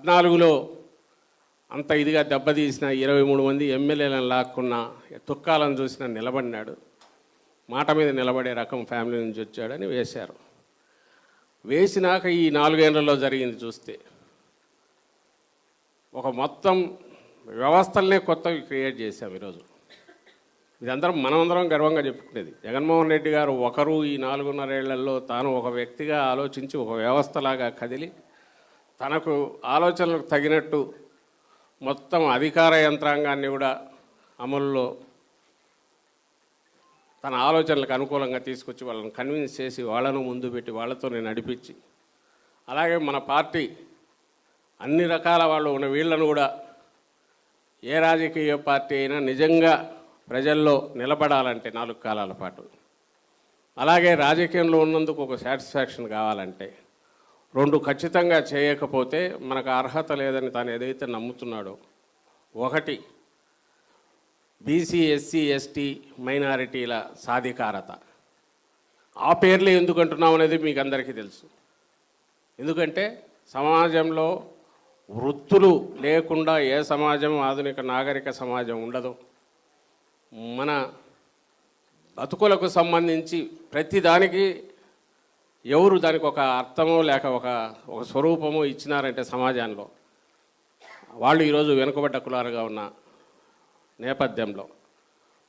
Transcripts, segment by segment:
పద్నాలుగులో అంత ఇదిగా దెబ్బతీసిన ఇరవై మూడు మంది ఎమ్మెల్యేలను లాక్కున్న తుక్కాలను చూసిన నిలబడినాడు. మాట మీద నిలబడే రకం ఫ్యామిలీ నుంచి వచ్చాడని వేశారు. వేసినాక ఈ నాలుగేళ్ళలో జరిగింది చూస్తే ఒక మొత్తం వ్యవస్థలనే కొత్తవి క్రియేట్ చేశాం ఈరోజు. ఇదందరం మనమందరం గర్వంగా చెప్పుకునేది. జగన్మోహన్ రెడ్డి గారు ఒకరు ఈ నాలుగున్నరేళ్ళలో తాను ఒక వ్యక్తిగా ఆలోచించి ఒక వ్యవస్థలాగా కదిలి తనకు ఆలోచనలకు తగినట్టు మొత్తం అధికార యంత్రాంగాన్ని కూడా అమలులో తన ఆలోచనలకు అనుకూలంగా తీసుకొచ్చి వాళ్ళని కన్విన్స్ చేసి వాళ్ళను ముందు పెట్టి వాళ్ళతో నేను నడిపించి అలాగే మన పార్టీ అన్ని రకాల వాళ్ళు ఉన్న వీళ్ళను కూడా ఏ రాజకీయ పార్టీ అయినా నిజంగా ప్రజల్లో నిలబడాలంటే నాలుగు కాలాల పాటు. అలాగే రాజకీయంలో ఉన్నందుకు ఒక సాటిస్ఫాక్షన్ కావాలంటే రెండు ఖచ్చితంగా చేయకపోతే మనకు అర్హత లేదని తాను ఏదైతే నమ్ముతున్నాడో ఒకటి బీసీ ఎస్సీ ఎస్టీ మైనారిటీల సాధికారత. ఆ పేర్లు ఎందుకు అంటున్నాం అనేది మీకు అందరికీ తెలుసు. ఎందుకంటే సమాజంలో వృత్తులు లేకుండా ఏ సమాజం ఆధునిక నాగరిక సమాజం ఉండదు. మన బతుకులకు సంబంధించి ప్రతిదానికి ఎవరు దానికి ఒక అర్థమో లేక ఒక ఒక స్వరూపమో ఇచ్చినారంటే సమాజంలో వాళ్ళు ఈరోజు వెనుకబడ్డ కులాలుగా ఉన్న నేపథ్యంలో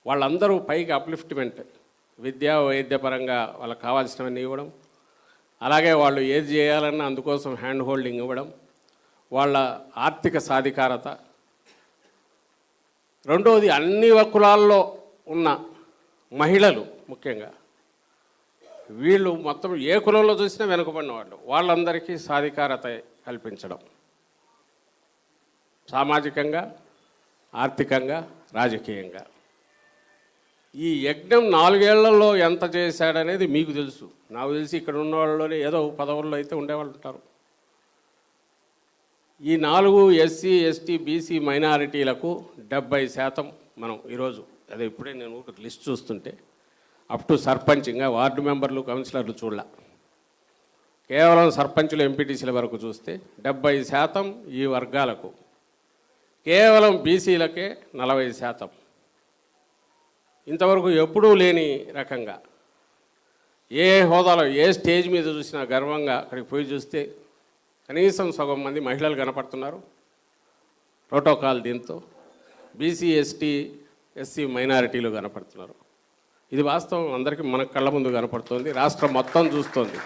వాళ్ళందరూ పైకి అప్లిఫ్ట్మెంట్ విద్యా వైద్యపరంగా వాళ్ళకి కావాల్సినవన్నీ ఇవ్వడం అలాగే వాళ్ళు ఏది చేయాలన్నా అందుకోసం హ్యాండ్ హోల్డింగ్ ఇవ్వడం వాళ్ళ ఆర్థిక సాధికారత. రెండవది అన్ని కులాల్లో ఉన్న మహిళలు ముఖ్యంగా వీళ్ళు మొత్తం ఏ కులంలో చూసినా వెనుకబడిన వాళ్ళు వాళ్ళందరికీ సాధికారత కల్పించడం. సామాజికంగా ఆర్థికంగా రాజకీయంగా. ఈ యజ్ఞం నాలుగేళ్ళలో ఎంత చేశాడనేది మీకు తెలుసు. నాకు తెలిసి ఇక్కడ ఉన్న వాళ్ళలోనే ఏదో పదవుల్లో అయితే ఉండేవాళ్ళు ఉంటారు. ఈ నాలుగు ఎస్సీ ఎస్టీ బీసీ మైనారిటీలకు డెబ్బై శాతం మనం ఈరోజు అదే ఇప్పుడే నేను ఒక లిస్ట్ చూస్తుంటే అప్ టు సర్పంచ్ ఇంకా వార్డు మెంబర్లు కౌన్సిలర్లు చూడాల. కేవలం సర్పంచులు ఎంపీటీసీల వరకు చూస్తే డెబ్బై శాతం ఈ వర్గాలకు. కేవలం బీసీలకే నలభై శాతం. ఇంతవరకు ఎప్పుడూ లేని రకంగా. ఏ హోదాలో ఏ స్టేజ్ మీద చూసినా గర్వంగా అక్కడికి పోయి చూస్తే కనీసం సగం మంది మహిళలు కనపడుతున్నారు. ప్రోటోకాల్ దీంతో బీసీ ఎస్టీ ఎస్సీ మైనారిటీలు కనపడుతున్నారు. ఇది వాస్తవం. అందరికీ మన కళ్ళ ముందు కనపడుతుంది. రాష్ట్రం మొత్తం చూస్తోంది.